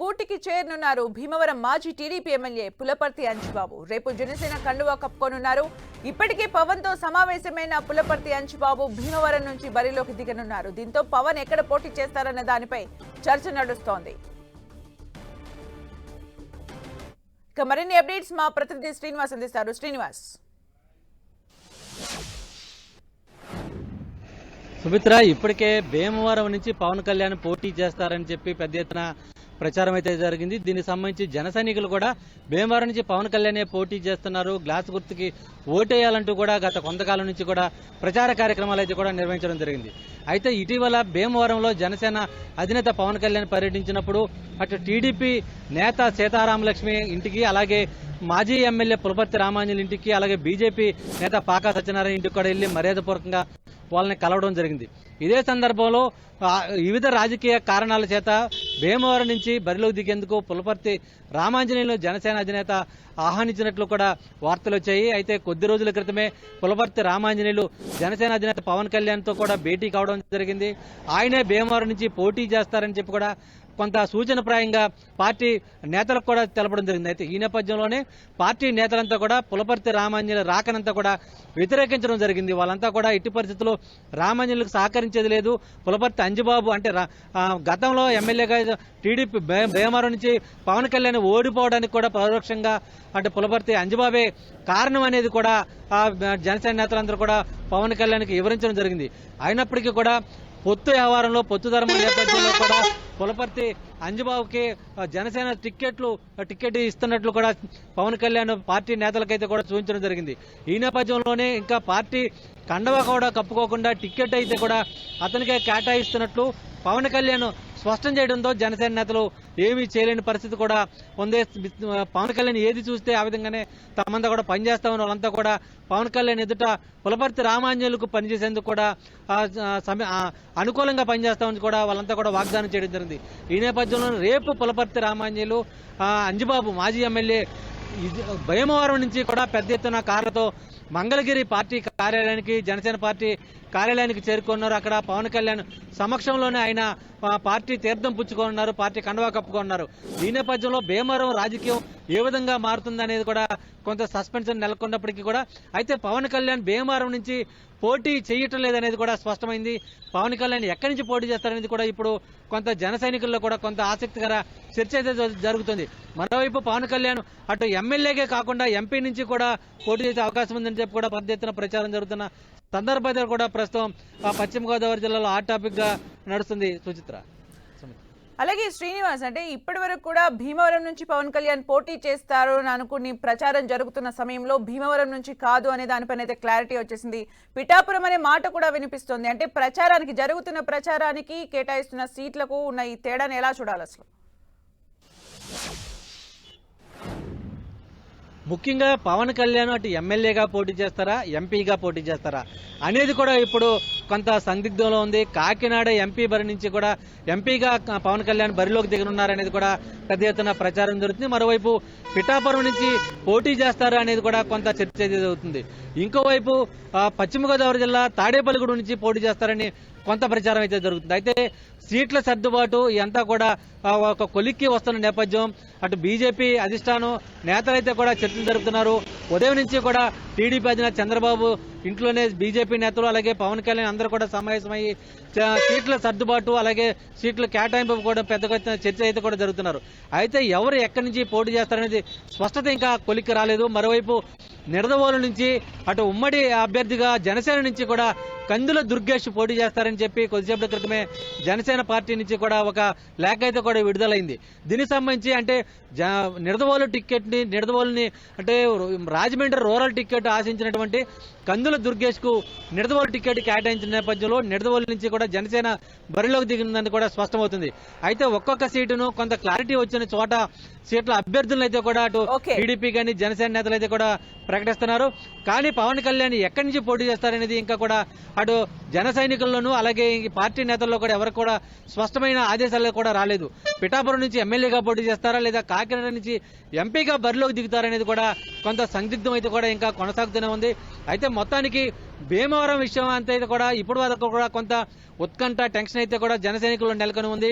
గూటికి చేరనున్నారు. భీమవరం మాజీ TDP MLA Pulaparthi అంచుబాబు. రేపు జనసేన కండువా కప్పుకోనున్నారు. ఇప్పటికే పవన్తో సమావేశమైన పులపర్తి అంచుబాబు భీమవరం నుంచి బరిలోకి దిగనున్నారు. దీంతో పవన్ ఎక్కడ పోటీ చేస్తారన్న దానిపై చర్చ నడుస్తోంది. ఇక మరిన్ని అప్డేట్స్ మా ప్రతినిధి శ్రీనివాస్ అందిస్తారు. శ్రీనివాస్. సుమిత్ర ఇప్పటికే భీమవరం నుంచి పవన్ కళ్యాణ్ పోటీ చేస్తారని చెప్పి పెద్ద ఎత్తున ప్రచారం అయితే జరిగింది. దీనికి సంబంధించి జన సైనికులు కూడా భీమవరం నుంచి పవన్ కళ్యాణే పోటీ చేస్తున్నారు. గ్లాస్ గుర్తుకి ఓటేయాలంటూ కూడా గత కొంతకాలం నుంచి కూడా ప్రచార కార్యక్రమాలు అయితే కూడా నిర్వహించడం జరిగింది. అయితే ఇటీవల భీమవరంలో జనసేన అధినేత పవన్ కళ్యాణ్ పర్యటించినప్పుడు అటు టీడీపీ నేత సీతారామ లక్ష్మి ఇంటికి అలాగే మాజీ ఎమ్మెల్యే పులపర్తి రామాంజలి ఇంటికి అలాగే బీజేపీ నేత పాకా సత్యనారాయణ ఇంటికి కూడా వెళ్ళి మర్యాదపూర్వకంగా వాళ్ళని కలవడం జరిగింది. ఇదే సందర్భంలో వివిధ రాజకీయ కారణాల చేత భీమవరం నుంచి బరిలోకి దిగేందుకు పులపర్తి రామాంజనేయులు జనసేన అధినేత ఆహ్వానించినట్లు కూడా వార్తలు వచ్చాయి. అయితే కొద్ది రోజుల క్రితమే పులపర్తి రామాంజనేయులు జనసేన అధినేత పవన్ కళ్యాణ్తో కూడా భేటీ కావడం జరిగింది. ఆయనే భీమవరం నుంచి పోటీ చేస్తారని చెప్పి కూడా కొంత సూచనప్రాయంగా పార్టీ నేతలకు కూడా తెలపడం జరిగింది. అయితే ఈ నేపథ్యంలోనే పార్టీ నేతలంతా కూడా పులపర్తి రామాంజలి రాకనంతా కూడా వ్యతిరేకించడం జరిగింది. వాళ్ళంతా కూడా ఇట్టి పరిస్థితుల్లో రామాంజలికి సహకరించేది లేదు. పులపర్తి అంజబాబు అంటే రా- గతంలో ఎమ్మెల్యేగా టీడీపీ భే- భీమవరం నుంచి పవన్ కళ్యాణ్ ఓడిపోవడానికి కూడా పరోక్షంగా అంటే పులపర్తి అంజబాబే కారణం అనేది కూడా జనసేన నేతలందరూ కూడా పవన్ కళ్యాణ్కి వివరించడం జరిగింది. అయినప్పటికీ కూడా పొత్తు వ్యవహారంలో పొత్తు ధర్మం నేపథ్యంలో కూడా పులపర్తి అంజబాబుకి జనసేన టిక్కెట్లు ఆ, టిక్కెట్ ఇస్తున్నట్లు కూడా పవన్ కళ్యాణ్ పార్టీ నేతలకైతే కూడా చూపించడం జరిగింది. ఈ నేపథ్యంలోనే ఇంకా పార్టీ కండవ కూడా కప్పుకోకుండా టిక్కెట్ అయితే కూడా అతనికే కేటాయిస్తున్నట్లు పవన్ కళ్యాణ్ స్పష్టం చేయడంతో జనసేన నేతలు ఏమీ చేయలేని పరిస్థితి కూడా పొందే పవన్ కళ్యాణ్ ఏది చూస్తే ఆ విధంగానే తమంతా కూడా పనిచేస్తామని వాళ్ళంతా కూడా పవన్ కళ్యాణ్ ఎదుట పులపర్తి రామాంజనులకు పనిచేసేందుకు కూడా అనుకూలంగా పనిచేస్తామని కూడా వాళ్ళంతా కూడా వాగ్దానం చేయడం జరిగింది. ఈ నేపథ్యంలో రేపు పులపర్తి రామాంజనులు ఆ, అంజిబాబు మాజీ ఎమ్మెల్యే భయమవరం భీమవరం నుంచి కూడా పెద్ద ఎత్తున కార్లతో మంగళగిరి పార్టీ కార్యాలయానికి జనసేన పార్టీ కార్యాలయానికి చేరుకున్నారు. అక్కడ పవన్ కళ్యాణ్ సమక్షంలోనే ఆయన పార్టీ తీర్థం పుచ్చుకున్నారు పార్టీ కండవా కప్పుకున్నారు. ఈ నేపథ్యంలో భీమవరం రాజకీయం ఏ విధంగా మారుతుంది అనేది కూడా కొంత సస్పెన్షన్ నెలకొన్నప్పటికీ కూడా అయితే పవన్ కళ్యాణ్ భీమవరం నుంచి పోటీ చేయటం లేదనేది కూడా స్పష్టమైంది. పవన్ కళ్యాణ్ ఎక్కడి నుంచి పోటీ చేస్తారనేది కూడా ఇప్పుడు కొంత జన సైనికుల్లో కూడా కొంత ఆసక్తికర చర్చ అయితే జ- జరుగుతుంది. మరోవైపు పవన్ కళ్యాణ్ అటు ఎమ్మెల్యేకే కాకుండా ఎంపీ నుంచి కూడా పోటీ చేసే అవకాశం ఉందని చెప్పి కూడా పెద్ద ఎత్తున ప్రచారం జరుగుతున్న సందర్భంగా కూడా ప్రస్తుతం ఆ, పశ్చిమ గోదావరి జిల్లాలో హాట్ టాపిక్గా నడుస్తుంది సుచిత్ర. అలాగే శ్రీనివాస్ అంటే ఇప్పటి వరకు కూడా భీమవరం నుంచి పవన్ కళ్యాణ్ పోటీ చేస్తారు అని అనుకుని ప్రచారం జరుగుతున్న సమయంలో భీమవరం నుంచి కాదు అనే దానిపైన అయితే క్లారిటీ వచ్చేసింది. పిఠాపురం అనే మాట కూడా వినిపిస్తోంది. అంటే ప్రచారానికి జరుగుతున్న ప్రచారానికి కేటాయిస్తున్న సీట్లకు ఉన్న ఈ తేడాను ఎలా చూడాలి అసలు? ముఖ్యంగా పవన్ కళ్యాణ్ అటు ఎమ్మెల్యేగా పోటీ చేస్తారా ఎంపీగా పోటీ చేస్తారా? అనేది కూడా ఇప్పుడు కొంత సందిగ్ధంలో ఉంది. కాకినాడ ఎంపీ బరి నుంచి కూడా ఎంపీగా పవన్ కళ్యాణ్ బరిలోకి దిగనున్నారనేది కూడా పెద్ద ఎత్తున ప్రచారం జరుగుతుంది. మరోవైపు పిఠాపురం నుంచి పోటీ చేస్తారా అనేది కూడా కొంత చర్చ జరుగుతుంది. ఇంకోవైపు పశ్చిమ గోదావరి జిల్లా తాడేపల్లిగూడు నుంచి పోటీ చేస్తారని కొంత ప్రచారం అయితే జరుగుతుంది. అయితే సీట్ల సర్దుబాటు ఇదంతా కూడా ఒక కొలిక్కి వస్తున్న నేపథ్యం. అటు బీజేపీ అధిష్టానం నేతలైతే కూడా చర్చలు జరుపుతున్నారు. ఉదయం నుంచి కూడా టీడీపీ అధినేత చంద్రబాబు ఇంట్లోనే బీజేపీ నేతలు అలాగే పవన్ కళ్యాణ్ అందరూ కూడా సమావేశమయ్యి సీట్ల సర్దుబాటు అలాగే సీట్ల కేటాయింపు కూడా పెద్ద చర్చ అయితే కూడా జరుగుతున్నారు. అయితే ఎవరు ఎక్కడి నుంచి పోటీ చేస్తారనేది స్పష్టత ఇంకా కొలిక్కి రాలేదు. మరోవైపు నిడదవోలు నుంచి అటు ఉమ్మడి అభ్యర్థిగా జనసేన నుంచి కూడా కందుల దుర్గేష్ పోటీ చేస్తారని చెప్పి కొద్దిసేపటి క్రితమే జనసేన పార్టీ నుంచి కూడా ఒక లేఖ అయితే కూడా విడుదలైంది. దీనికి సంబంధించి అంటే జ- నిడదవోలు టికెట్ని నిడదవోలుని అంటే రాజమండ్రి రూరల్ టికెట్ ఆశించినటువంటి కందుల దుర్గేష్కు నిడదవోలు టికెట్ కేటాయించిన నేపథ్యంలో నిడదవోలు నుంచి కూడా జనసేన బరిలోకి దిగిందని కూడా స్పష్టమవుతుంది. అయితే ఒక్కొక్క సీటును కొంత క్లారిటీ వచ్చిన చోట సీట్ల అభ్యర్థులను అయితే కూడా అటు. టీడీపీ కానీ జనసేన నేతలు అయితే కూడా ప్రకటిస్తున్నారు. కానీ పవన్ కళ్యాణ్ ఎక్కడి నుంచి పోటీ చేస్తారనేది ఇంకా కూడా అటు జన సైనికుల్లోనూ అలాగే పార్టీ నేతల్లో కూడా ఎవరికి కూడా స్పష్టమైన ఆదేశాలు కూడా రాలేదు. పిఠాపురం నుంచి ఎమ్మెల్యేగా పోటీ చేస్తారా లేదా కాకినాడ నుంచి ఎంపీగా బరిలోకి దిగుతారనేది కూడా కొంత సందిగ్ధం అయితే కూడా ఇంకా కొనసాగుతూనే ఉంది. అయితే మొత్తానికి భీమవరం విషయం అంతే కూడా ఇప్పుడు వరకు కూడా కొంత ఉత్కంఠ టెన్షన్ అయితే కూడా జన నెలకొని ఉంది.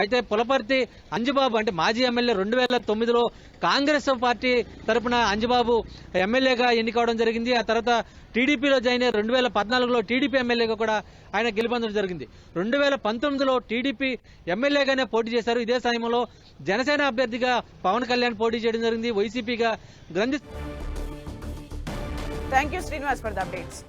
అయితే పులపర్తి అంజుబాబు అంటే మాజీ ఎమ్మెల్యే రెండు వేల తొమ్మిదిలో కాంగ్రెస్ పార్టీ తరఫున అంజుబాబు ఎమ్మెల్యేగా ఎన్నికవడం జరిగింది. ఆ తర్వాత టీడీపీలో జాయిన్ అయ్యి రెండు వేల పద్నాలుగులో టీడీపీ ఎమ్మెల్యేగా కూడా ఆయన గెలుపొందడం జరిగింది. రెండు వేల పంతొమ్మిదిలో టీడీపీ ఎమ్మెల్యేగానే పోటీ చేశారు. ఇదే సమయంలో జనసేన అభ్యర్థిగా పవన్ కళ్యాణ్ పోటీ చేయడం జరిగింది. వైసీపీగా Grandhi thank you Srinivas for the updates